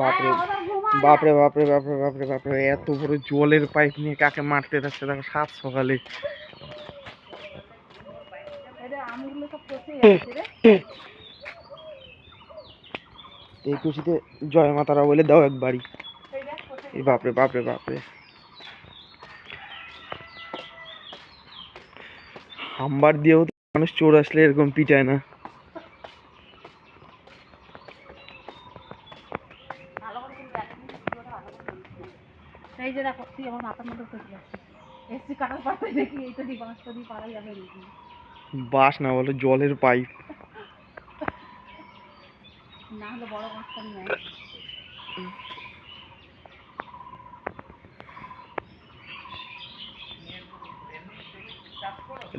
বাপরে বাপরে বাপরে বাপরে বাপরে বাপরে এত বড় জলের পাইপ নিয়ে কাকে মারতে যাচ্ছে দেখো সাত সকালে। এই খুশিতে জয় মাতারা বলে দাও একবারই। এই এই বাপরে বাপরে বাপরে। হাম্বার দিয়েও তো মানুষ চোর আসলে এরকম পিটায় না ভালো করে কিন্তু দেখ, ভিডিওটা ভালো করে দিস। এই যে দেখো তুই আমার মাথার মধ্যে পচে যাচ্ছে এসছি কাটার পাতে দেখি এইটা দিয়ে বাঁশটা দিয়ে পারা যাবে দেখি বাস না বলো জলের পাইপ না হলে বড় বাঁশটা নেয়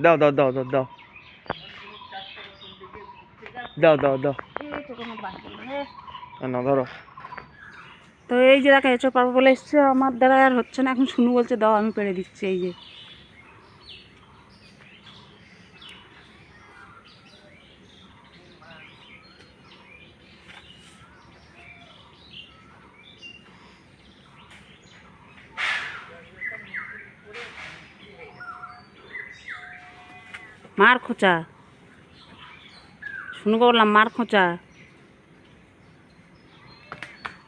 দাও দাও দাও দাও দাও দাও দাও দাও এই ছোটো মতো বাঁশ না ধরো তো এই যে দেখো এঁচো পারব বলে এসছে, আমার দ্বারা আর হচ্ছে না। এখন শুনু বলছে, দাও, আমি পেরে দিচ্ছি, এই যে। মার খোঁচা। শুনু বললাম, মার খোঁচা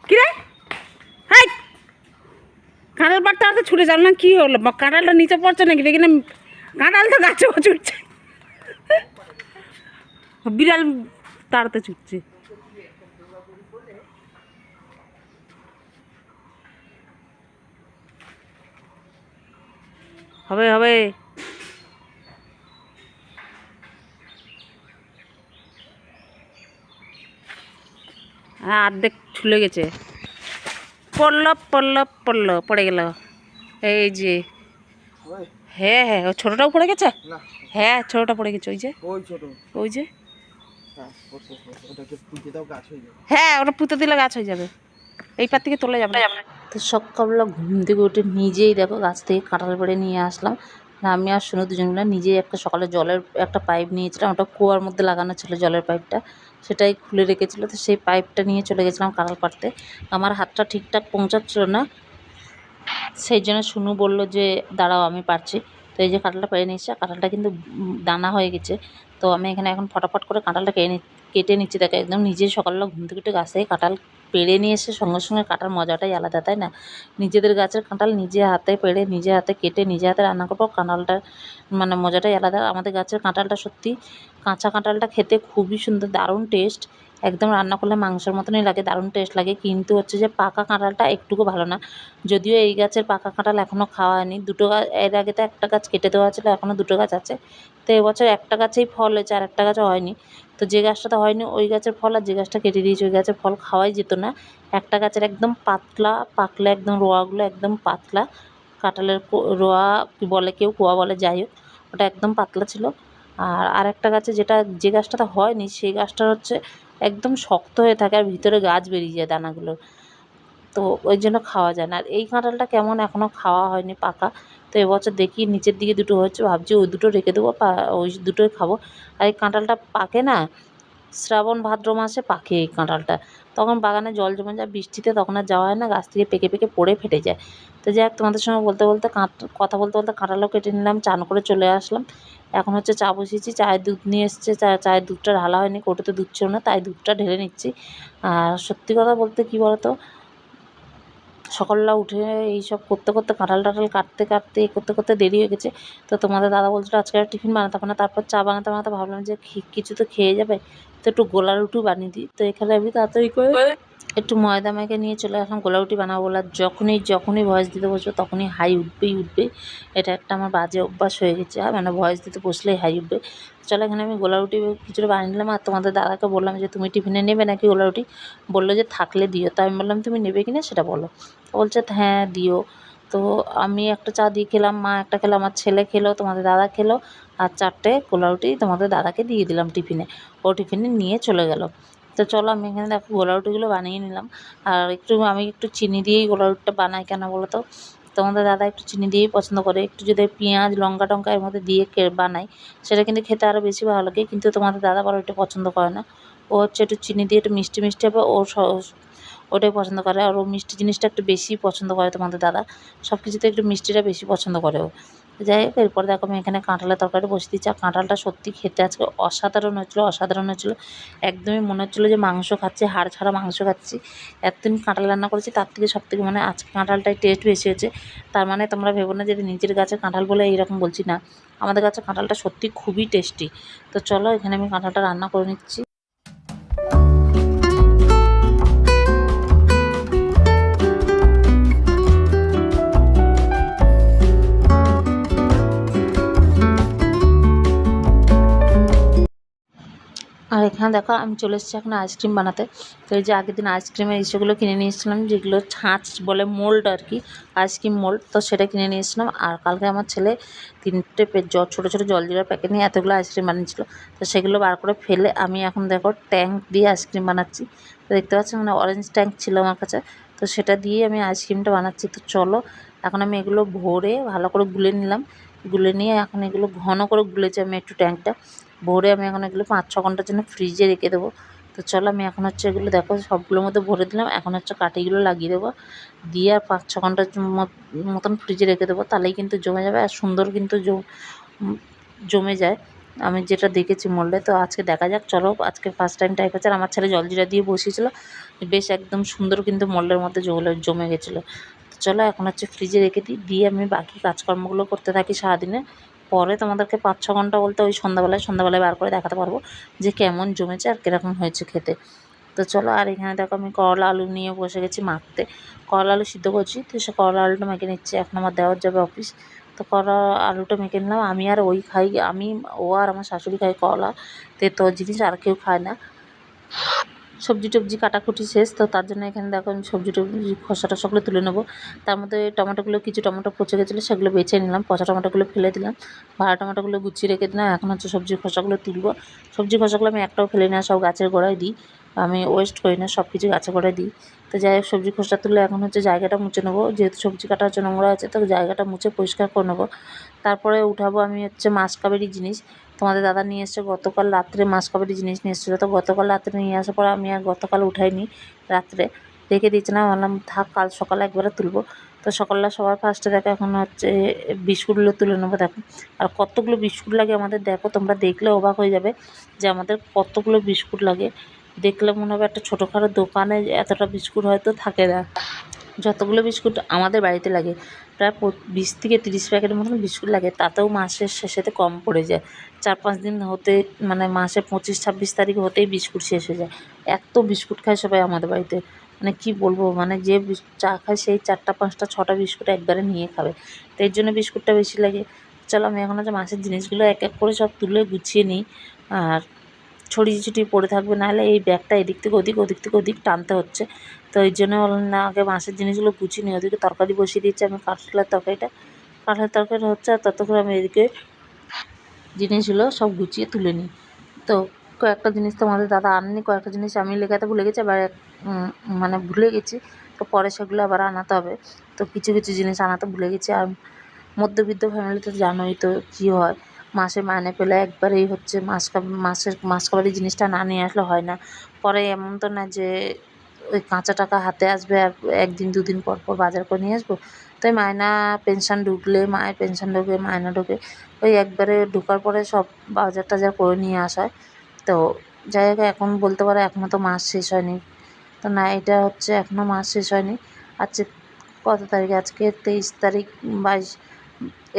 কি রে হাই কাঁঠাল ছুটে না কি হলো? বা কাঁঠালটা নিচে পড়ছে নাকি? দেখি না, কাঁঠাল তো গাছে ছুটছে। বিড়াল তাড়াতে ছুটছে। হবে হবে। হ্যাঁ অর্ধেক ছুলে গেছে। পড়ল পড়ল, পড়ল, পড়ে গেল। এই যে। হ্যাঁ হ্যাঁ ও ছোটোটাও পড়ে গেছে? হ্যাঁ ছোটোটা পড়ে গেছে ওই যে। ওই ছোট। ওই যে। হ্যাঁ পড়ছে, পড়ছে। ওটাকে পুঁতে দাও গাছ হয়ে যাবে। হ্যাঁ ওটা পুঁতে দিলে গাছ হয়ে যাবে। এই পার থেকে তোলা যাবে। তো সকালবেলা ঘুম থেকে উঠে নিজেই দেখো গাছ থেকে কাঁঠাল পেড়ে নিয়ে আসলাম। আমি আর শুনে দুজন মিলে নিজেই একটা সকালে জলের একটা পাইপ নিয়েছিলাম। ওটা কুয়ার মধ্যে লাগানো ছিল জলের পাইপটা। সেটাই খুলে রেখেছিল। তো সেই পাইপটা নিয়ে চলে গেছিলাম কাঁঠাল পাড়তে আমার হাতটা ঠিকঠাক পৌঁছাচ্ছিল না। সেই জন্য শুনু বলল যে, দাঁড়াও, আমি পারছি। তো এই যে কাঁঠালটা নিয়েছি, আর কাঁঠালটা কিন্তু দানা হয়ে গেছে। তো আমি এখানে এখন ফটাফট করে কাঁঠালটা কেটে কেটে নিচ্ছি। দেখো, একদম নিজে সকালবেলা ঘুম থেকে উঠে গাছ থেকে কাঁঠাল পেড়ে নিয়ে এসে সঙ্গে সঙ্গে কাটার মজাটাই আলাদা, তাই না? নিজেদের গাছের কাঁঠাল নিজে হাতে পেড়ে নিজে হাতে কেটে, নিজে হাতে রান্না করব কাঁঠালটার মানে মজাটাই আলাদা। আমাদের গাছের কাঁঠালটা সত্যি কাঁচা কাঁঠালটা খেতে খুবই সুন্দর, দারুণ টেস্ট একদম রান্না করলে মাংসের মতনই লাগে, দারুণ টেস্ট লাগে। কিন্তু হচ্ছে যে পাকা কাঁঠালটা একটুকু ভালো না। যদিও এই গাছের পাকা কাঁঠাল এখনও খাওয়া হয়নি। দুটো গাছ এর আগে তো একটা গাছ কেটে দেওয়া ছিল এখনও দুটো গাছ আছে। তো এবছর একটা গাছেই ফল হয়েছে, আর একটা গাছও হয়নি। তো যে গাছটাতে হয়নি, ওই গাছের ফল আর যে গাছটা কেটে দিয়েছে, ওই গাছের ফল খাওয়াই যেত না। একটা গাছের একদম পাতলা, পাকলে একদম রোয়াগুলো একদম পাতলা। কাঁঠালের রোয়া বলে, কেউ কোয়া বলে, যাই হোক, ওটা একদম পাতলা ছিল। আর আরেকটা গাছে যেটা, যে গাছটাতে হয়নি, সেই গাছটা হচ্ছে একদম শক্ত হয়ে থাকে আর ভিতরে গাছ বেরিয়ে যায় দানাগুলোর তো ওই জন্য খাওয়া যায় না। আর এই কাঁঠালটা কেমন এখনও খাওয়া হয়নি পাকা। তো এবছর দেখি নিচের দিকে দুটো হচ্ছে ভাবছি ওই দুটো রেখে দেবো ওই দুটোই খাব। আর এই কাঁঠালটা পাকে না, শ্রাবণ ভাদ্র মাসে পাকে এই কাঁঠালটা। তখন বাগানে জল জমে যায় বৃষ্টিতে, তখন আর যাওয়া হয় না, গাছ থেকে পেকে পেকে পড়ে ফেটে যায়। তো যাই হোক, তোমাদের সঙ্গে বলতে বলতে কথা বলতে বলতে কাঁঠালও কেটে নিলাম, চান করে চলে আসলাম। এখন হচ্ছে চা বসিয়েছি, চায়ের দুধ নিয়ে এসছে, চা, চায়ের দুধটা ঢালা হয়নি, কোটোতে দুধ ছিল না, তাই দুধটা ঢেলে নিচ্ছি। আর সত্যি কথা বলতে কী বলতো, সকালবেলা উঠে এইসব করতে করতে কাঁঠাল টাঁঠাল কাটতে কাটতে করতে করতে দেরি হয়ে গেছে। তো তোমাদের দাদা বলছিল আজকে টিফিন বানাতে হবে না, তারপর চা বানাতে বানাতে ভাবলাম যে কিছু তো খেয়ে যাবে। তো একটু গোলা রুটি বানিয়ে দিই। তো এখানে আমি তাড়াতাড়ি করে একটু ময়দা মেখে নিয়ে চলে আসলাম গোলা রুটি বানাবো বলে। যখনই যখনই ভয়েস দিতে বসবো তখনই হাই উঠবেই উঠবে এটা একটা আমার বাজে অভ্যাস হয়ে গেছে। আর মানে ভয়েস দিতে বসলেই হাই উঠবে। চলো এখানে আমি গোলা রুটি কিছুটা বানিয়ে নিলাম। আর তোমাদের দাদাকে বললাম যে তুমি টিফিনে নেবে নাকি গোলা রুটি? বলল যে থাকলে দিও। তো আমি বললাম তুমি নেবে কিনা সেটা বলো। বলছে হ্যাঁ দিও। তো আমি একটা চা দিয়ে খেলাম মা একটা খেলো আমার ছেলে খেলো তোমাদের দাদা খেলো। আর চারটে গোলা রুটি তোমাদের দাদাকে দিয়ে দিলাম টিফিনে। ও টিফিনে নিয়ে চলে গেল। তো চলো আমি এখানে দেখো গোলা রুটিগুলো বানিয়ে নিলাম। আর একটু আমি একটু চিনি দিয়েই গোলা রুটিটা বানাই কেন বলো তো তোমাদের দাদা একটু চিনি দিয়েই পছন্দ করে। একটু যদি পেঁয়াজ, লঙ্কা টঙ্কা এর মধ্যে দিয়ে বানাই, সেটা কিন্তু খেতে আরও বেশি ভালো লাগে। কিন্তু তোমাদের দাদা আবার ওইটা পছন্দ করে না। ও হচ্ছে একটু চিনি দিয়ে একটু মিষ্টি মিষ্টি হবে, ও ওটাই পছন্দ করে। আর ও মিষ্টি জিনিসটা একটু বেশি পছন্দ করে তোমাদের দাদা। সব কিছুতে একটু মিষ্টিটা বেশি পছন্দ করে ও। যাই হোক, এরপরে দেখো আমি এখানে কাঁঠালের তরকারি বসে দিচ্ছি। আর কাঁঠালটা সত্যি খেতে আজকে অসাধারণ হচ্ছিল অসাধারণ হচ্ছিল একদমই মনে হচ্ছিল যে মাংস খাচ্ছি, হাড় ছাড়া মাংস খাচ্ছি। এতদিন কাঁঠাল রান্না করেছি, তার থেকে সব থেকে মানে আজকে কাঁঠালটাই টেস্ট বেশি হয়েছে। তার মানে তোমরা ভেবো না যে নিজের গাছের কাঁঠাল বলে এইরকম বলছি না। আমাদের গাছের কাঁঠালটা সত্যি খুবই টেস্টি তো চলো এখানে আমি কাঁঠালটা রান্না করে নিচ্ছি। আর এখানে দেখো আমি চলে এসেছি এখন আইসক্রিম বানাতে। তো এই যে আগের দিন আইসক্রিমের ইসেগুলো কিনে নিয়ে এসেছিলাম, যেগুলো ছাঁচ বলে মোল্ড আর কি, আইসক্রিম মোল্ড, তো সেটা কিনে নিয়ে এসেছিলাম। আর কালকে আমার ছেলে তিনটে পে- জ ছোটো ছোটো জলজিরার প্যাকেট নিয়ে এতগুলো আইসক্রিম বানিয়েছিল। তো সেগুলো বার করে ফেলে আমি এখন দেখো ট্যাঙ্ক দিয়ে আইসক্রিম বানাচ্ছি। তো দেখতে পাচ্ছি মানে অরেঞ্জ ট্যাঙ্ক ছিল আমার কাছে, তো সেটা দিয়ে আমি আইসক্রিমটা বানাচ্ছি। তো চলো, এখন আমি এগুলো ভরে ভালো করে গুলে নিলাম। গুলে নিয়ে এখন এগুলো ঘন করে গুলেছি আমি একটু ট্যাঙ্কটা। ভরে আমি এখন এগুলো পাঁচ, ছ ঘণ্টার জন্য ফ্রিজে রেখে দেবো। তো চলো আমি এখন হচ্ছে এগুলো দেখো, সবগুলোর মধ্যে ভরে দিলাম। এখন হচ্ছে কাঠিগুলো লাগিয়ে দেবো। দিয়ে আর পাঁচ, ছ ঘণ্টার মতন ফ্রিজে রেখে দেবো। তাহলেই কিন্তু জমে যাবে আর সুন্দর কিন্তু জমে যায়। আমি যেটা দেখেছি মোল্ডে তো আজকে দেখা যাক, চলো আজকে ফার্স্ট টাইম টাইপ হচ্ছে আর আমার ছেলে জল জলজিরা দিয়ে বসিয়েছিল। বেশ একদম সুন্দর কিন্তু মোল্ডের মধ্যে জমে জমে গেছিল। তো চলো এখন হচ্ছে ফ্রিজে রেখে দিই। দিয়ে আমি বাকি কাজকর্মগুলো করতে থাকি সারাদিনে। পরে তোমাদেরকে পাঁচ ছ ঘণ্টা বলতে ওই সন্ধ্যাবেলায় সন্ধ্যাবেলায় বার করে দেখাতে পারব যে কেমন জমেছে আর কীরকম হয়েছে খেতে। তো চলো, আর এখানে দেখো আমি করলা আলু নিয়ে বসে গেছি মাখতে। করলা আলু সিদ্ধ করছি, তো সে করলা আলুটা মেখে নিচ্ছি। এখন আমার দেওয়ার যাবে অফিস। তো করলা আলুটা মেখে নিলাম। আমি আর ওই খাই, আমি, ও আর আমার শাশুড়ি খাই করলা তেতো জিনিস আর কেউ খায় না। সবজি টবজি কাটাকুটি শেষ, তো তার জন্য এখানে দেখো আমি সবজি টবজি খসা টসাগুলো তুলে নেব। তার মধ্যে টমেটোগুলো, কিছু টমেটো পচে গেছিল, সেগুলো বেছে নিলাম, পচা টমেটোগুলো ফেলে দিলাম। ভাড়া টমেটোগুলো গুছিয়ে রেখে দিলাম, এখন হচ্ছে সবজির খোসাগুলো তুলবো। সবজি খোসাগুলো আমি একটাও ফেলে না, সব গাছের গোড়ায় দিই। আমি ওয়েস্ট করি না সব কিছু গাছের গোড়ায় দিই। তো যাই হোক, সবজি খোসা তুলে এখন হচ্ছে জায়গাটা মুছে নেব। যেহেতু সবজি কাটা হচ্ছে নোংরা আছে, তো জায়গাটা মুছে পরিষ্কার করে নেব। তারপরে উঠাবো আমি হচ্ছে মাছ কাবেরি জিনিস। তোমাদের দাদা নিয়ে এসছে, গতকাল রাত্রে মাছ কাবেরি জিনিস নিয়ে এসেছিল, তো গতকাল রাত্রে নিয়ে আসার পর আমি আর গতকাল উঠাইনি রাত্রে। রেখে দিয়েছিলাম, বললাম, থাক, কাল সকালে একবারে তুলবো। তো সকালবেলা সবার ফার্স্টে দেখো, এখন হচ্ছে বিস্কুটগুলো তুলে নেব, দেখো। আর কতগুলো বিস্কুট লাগে আমাদের, দেখো, তোমরা দেখলে অবাক হয়ে যাবে যে আমাদের কতগুলো বিস্কুট লাগে। দেখলে মনে হবে একটা ছোটোখাটো দোকানে এতটা বিস্কুট হয়তো থাকে না। যতগুলো বিস্কুট আমাদের বাড়িতে লাগে, প্রায় বিশ থেকে তিরিশ প্যাকেটের মতন বিস্কুট লাগে, তাতেও মাসের শেষেতে কম পড়ে যায়। চার পাঁচ দিন হতে মানে মাসে পঁচিশ ছাব্বিশ তারিখ হতেই বিস্কুট শেষ হয়ে যায়। এত বিস্কুট খায় সবাই আমাদের বাড়িতে। মানে কি বলব মানে যে চা খায় সেই চারটা, পাঁচটা, ছটা বিস্কুট একবারে নিয়ে খাবে। তো এর জন্য বিস্কুটটা বেশি লাগে। চলো আমি এখন হচ্ছে মাছের জিনিসগুলো এক এক করে সব তুলে গুছিয়ে নিই। আর ছড়িয়ে ছিটিয়ে পড়ে থাকবে, নাহলে এই ব্যাগটা এদিক থেকে ওদিক ওদিক থেকে ওদিক টানতে হচ্ছে। তো এই জন্য বললাম না আগে মাছের জিনিসগুলো গুছিয়ে নিই ওদিকে তরকারি বসিয়ে দিচ্ছি আমি, কাঁঠালের তরকারিটা। কাঁঠালের তরকারি হচ্ছে আর ততক্ষণ আমি এদিকে জিনিসগুলো সব গুছিয়ে তুলে নিই। তো কয়েকটা জিনিস তো আমাদের দাদা আননি, কয়েকটা জিনিস আমি লেখাতে ভুলে গেছি, আবার মানে ভুলে গেছি। তো পরে সেগুলো আবার আনাতে হবে। তো কিছু কিছু জিনিস আনাতে ভুলে গেছি। আর মধ্যবিত্ত ফ্যামিলিতে জানোই তো কী হয়। মাসে মাইনে পেলে একবারেই হচ্ছে মাস মাসের, মাস কাবারি জিনিসটা না নিয়ে আসলে হয় না। পরে এমন তো না যে, ওই কাঁচা টাকা হাতে আসবে আর একদিন, দুদিন পর পর বাজার করে নিয়ে আসব। তাই মায়না পেনশন ঢুকলে, মায়ের পেনশন ঢুকে মায়না ঢুকে, ওই একবারে ঢোকার পরে সব বাজার টাজার করে নিয়ে আসা হয়। তো যাই হোক, এখন বলতে পারো এখনও তো মাস শেষ হয়নি। তো না, এটা হচ্ছে এখনও মাস শেষ হয়নি। আজকে কত তারিখ? আজকে তেইশ তারিখ, বাইশ।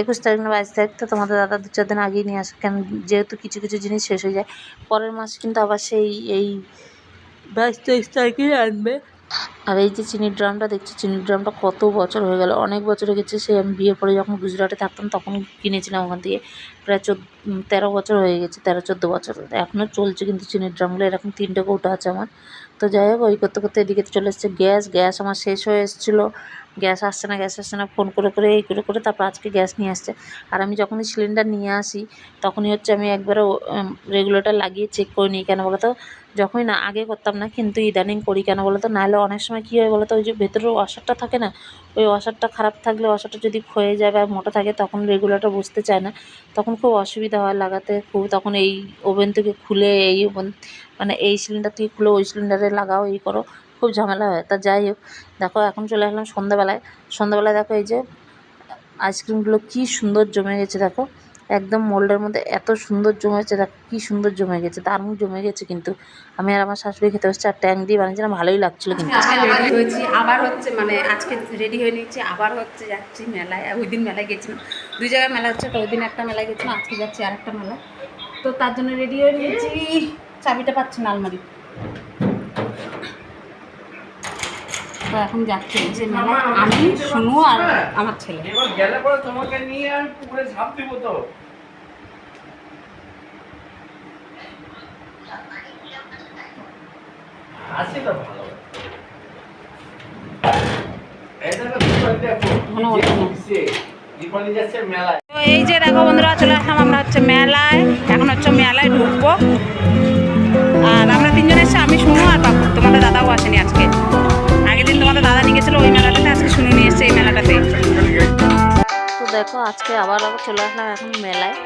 একুশ তারিখ না বাইশ তারিখ তো তোমাদের দাদা দু চার দিন আগেই নিয়ে আসে। কেন যেহেতু কিছু কিছু জিনিস শেষ হয়ে যায়, পরের মাস কিন্তু আবার সেই, এই বাইশ তেইশ তারিখেই আনবে। আর এই যে চিনির ড্রামটা দেখছি, চিনির ড্রামটা কত বছর হয়ে গেল, অনেক বছর হয়ে গেছে সে আমি বিয়ে পরে যখন গুজরাটে থাকতাম তখন কিনেছিলাম ওখান থেকে, প্রায় চোদ্দ, তেরো বছর হয়ে গেছে, তেরো, চোদ্দ বছর। এখনও চলছে কিন্তু চিনির ড্রামগুলো, এরকম তিনটে কৌটো আছে আমার। তো যাই হোক ওই করতে করতে এদিকে চলে এসছে গ্যাস গ্যাস আমার শেষ হয়ে এসেছিল। গ্যাস আসছে না, গ্যাস আসছে না ফোন করে করে, এই করে করে তারপর আজকে গ্যাস নিয়ে আসছে। আর আমি যখনই সিলিন্ডার নিয়ে আসি, তখনই হচ্ছে আমি একবারে রেগুলেটর লাগিয়ে চেক করে নিই কেন বলো তো যখনই না, আগে করতাম না, কিন্তু ইদানিং করি কেন বলো তো নাহলে অনেক সময় কী হয় বলো তো ওই যে ভেতরের ওয়াশারটা থাকে না, ওই ওয়াশারটা খারাপ থাকলে ওয়াশারটা যদি ক্ষয়ে যায় বা মোটা থাকে, তখন রেগুলেটর বসতে চায় না। তখন খুব অসুবিধা হয় লাগাতে, খুব তখন এই ওভেন থেকে খুলে এই ওভেন মানে এই সিলিন্ডার থেকে খুলে ওই সিলিন্ডারে লাগাও, এই করো, খুব ঝামেলা হয়। তা যাই হোক, দেখো এখন চলে আসলাম সন্ধ্যাবেলায়। সন্ধ্যাবেলায় দেখো এই যে আইসক্রিমগুলো কি সুন্দর জমে গেছে, দেখো। একদম মোল্ডের মধ্যে এত সুন্দর জমেছে দেখো, কি সুন্দর জমে গেছে, দারুণ জমে গেছে কিন্তু। আমি আর আমার শাশুড়ি খেতে বসছি, আর ট্যাং দিয়ে বানিয়েছিলাম ভালোই লাগছিল কিন্তু। হয়েছি, আবার হচ্ছে মানে আজকে রেডি হয়ে নিচ্ছি আবার হচ্ছে যাচ্ছি মেলায়। ওই দিন মেলায় গেছিলাম, দুই জায়গায় মেলা হচ্ছে, তো ওই দিন একটা মেলায় গেছিলাম, আজকে যাচ্ছি আর একটা মেলা তো তার জন্য রেডি হয়ে নিয়েছি। চাবিটা পাচ্ছি না আলমারি। তো এখন যাচ্ছি যে আমি শুনু আর আমার ছেলে। গেলে পরে তোমাকে নিয়ে আমি পুকুরে ঝাঁপ দিব তো। আছে তো ভালো। এই যে দেখো বন্ধুরা চলে আসলাম আমরা হচ্ছে মেলায়। এখন হচ্ছে তোমাদের দাদাও আসেনি আজকে। আগের দিন তোমাদের দাদা নিয়ে গেছিল ওই মেলাটাতে আজকে শুনু নিয়ে এসছে এই মেলাটাতে। তো দেখো, আজকে আবার আবার চলে আসলাম এখন মেলায়।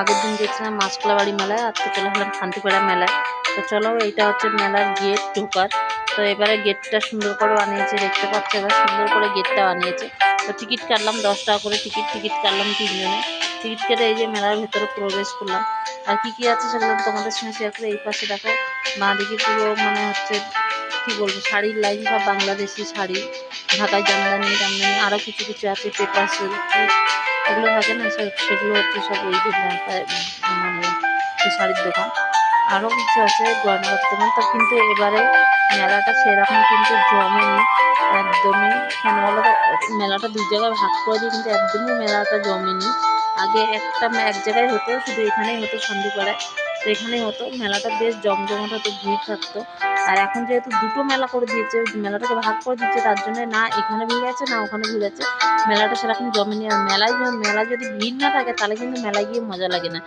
আগের দিন গেছিলাম মাছকলা বাড়ি মেলায়, আজকে চলে আসলাম শান্তিপাড়া মেলায়। তো চলো, এইটা হচ্ছে মেলার গেট ঢোকার। তো এবারে গেটটা সুন্দর করে বানিয়েছে, দেখতে পাচ্ছ এবার সুন্দর করে গেটটা বানিয়েছে। তো টিকিট কাটলাম, দশ টাকা করে টিকিট টিকিট কাটলাম তিনজনে। টিকিট কেটে এই যে মেলার ভেতরে প্রবেশ করলাম। আর কি কি আছে সেগুলো তোমাদের সঙ্গে শেয়ার করে এই পাশে দেখো বাঁদিকে পুরো মানে হচ্ছে, কি বলব, শাড়ির লাইন সব বাংলাদেশি শাড়ি। ঢাকায় জামদানি জামদানি আরও কিছু কিছু আছে, পেপার সিল্ক এগুলো থাকে না, সব সেগুলো হচ্ছে সব ওই যে মানে শাড়ির দোকান। আরও কিছু আছে গয়নাগাটি দোকান তো কিন্তু এবারে মেলাটা সেরকম কিন্তু জমেনি একদমই। কেন বলো মেলাটা দুই জায়গায় ভাগ করে দিয়ে কিন্তু একদমই মেলাটা জমেনি আগে একটা এক জায়গায় হতো, শুধু এখানেই হতো সন্ধিপাড়ায় তো এখানেই হতো। মেলাটা বেশ জমজমাট হতো, ভিড় থাকতো। আর এখন যেহেতু দুটো মেলা করে দিয়েছে, মেলাটাকে ভাগ করে দিচ্ছে, তার জন্য না এখানে ভিড় আছে, না ওখানে ভিড় আছে। মেলাটা সেরকম জমেনি আর মেলায় মেলায় যদি ভিড় না থাকে, তাহলে কিন্তু মেলায় গিয়ে মজা লাগে না।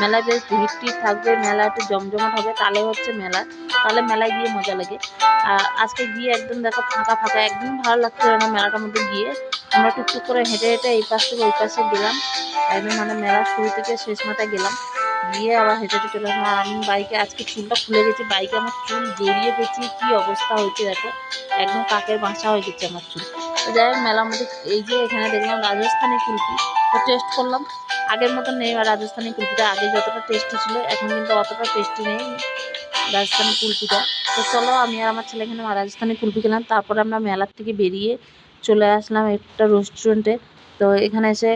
মেলায় বেশ ভিড় টিড় থাকবে, মেলা একটু জমজমাট হবে, তাহলে হচ্ছে মেলা। তাহলে মেলায় গিয়ে মজা লাগে। আর আজকে গিয়ে একদম দেখো ফাঁকা ফাঁকা, একদম ভালো লাগছিল না মেলাটার মধ্যে গিয়ে। আমরা টুকটুক করে হেঁটে হেঁটে এই পাশ থেকে ওই পাশে গেলাম। একদম মানে মেলা শুরু থেকে শেষ মাথায় গেলাম। গিয়ে আবার হেঁটে চলে আসলাম। আমি বাইকে, আজকে চুলটা খুলে গেছে, বাইকে আমার চুল জড়িয়ে গেছি কি অবস্থা হয়েছে দেখো? একদম কাকের বাসা হয়ে গেছে আমার চুল। তো যাই হোক, মেলার মধ্যে এই যে এখানে দেখলাম রাজস্থানি কুলফি। তো টেস্ট করলাম। আগের মতো নেই আর রাজস্থানি কুলফিটা। আগে যতটা টেস্টি ছিল, এখন কিন্তু অতটা টেস্টি নেই রাজস্থানি কুলফিটা। তো চলো, আমি আর আমার ছেলে এখানে রাজস্থানি কুলফি খেলাম। তারপরে আমরা মেলার থেকে বেরিয়ে চলে আসলাম একটা রেস্টুরেন্টে তো এখানে এসে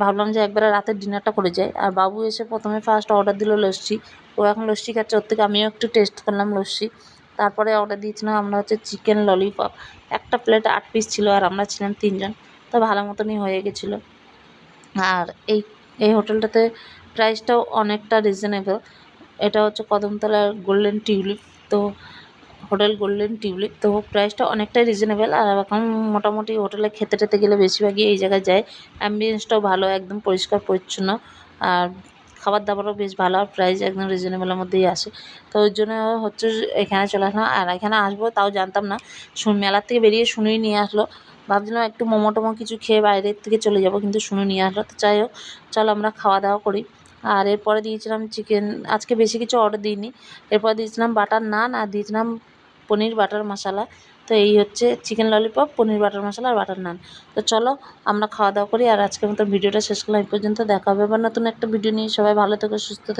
ভাবলাম যে একবারে রাতের ডিনারটা করে যাই। আর বাবু এসে প্রথমে ফার্স্ট অর্ডার দিল লস্যি। ও এখন লস্যি খাচ্ছে, ওর থেকে আমিও একটু টেস্ট করলাম লস্যি। তারপরে অর্ডার দিয়েছিলাম আমরা হচ্ছে চিকেন ললিপপ একটা প্লেট আট পিস ছিল আর আমরা ছিলাম তিনজন। তো ভালো মতনই হয়ে গেছিল। আর এই এই হোটেলটাতে প্রাইসটাও অনেকটা রিজনেবল এটা হচ্ছে কদমতলার গোল্ডেন টিউলিপ তো হোটেল গোল্ডেন টিউলিপ। তো প্রাইসটা অনেকটাই রিজনেবল আর এখন মোটামুটি হোটেলে খেতে টেতে গেলে বেশিরভাগই এই জায়গায় যায়। অ্যাম্বিয়েন্সটাও ভালো, একদম পরিষ্কার, পরিচ্ছন্ন। আর খাবার দাবারও বেশ ভালো, আর প্রাইস একদম রিজনেবলের মধ্যেই আসে। তো ওই জন্য হচ্ছে এখানে চলে আসলাম। আর এখানে আসব তাও জানতাম না। শুন মেলার থেকে বেরিয়ে শুনেই নিয়ে আসলো। ভাবছিলাম একটু মোমো টোমো কিছু খেয়ে বাইরের থেকে চলে যাব, কিন্তু শুনে নিয়ে আসলো। তো যাই হোক, চলো আমরা খাওয়া দাওয়া করি। আর এরপরে দিয়েছিলাম চিকেন আজকে বেশি কিছু অর্ডার দিইনি। এরপর দিয়েছিলাম বাটার নান আর দিয়েছিলাম পনির, বাটার মশলা। তো এই হচ্ছে chicken lollipop paneer, butter masala আর বাটার নান। তো চলো আমরা খাওয়া দাওয়া করি আর আজকের মতো ভিডিওটা শেষ করলাম। এই পর্যন্ত দেখা হবে আবার নতুন একটা ভিডিও নিয়ে। সবাই ভালো থেকো, সুস্থ থেকো।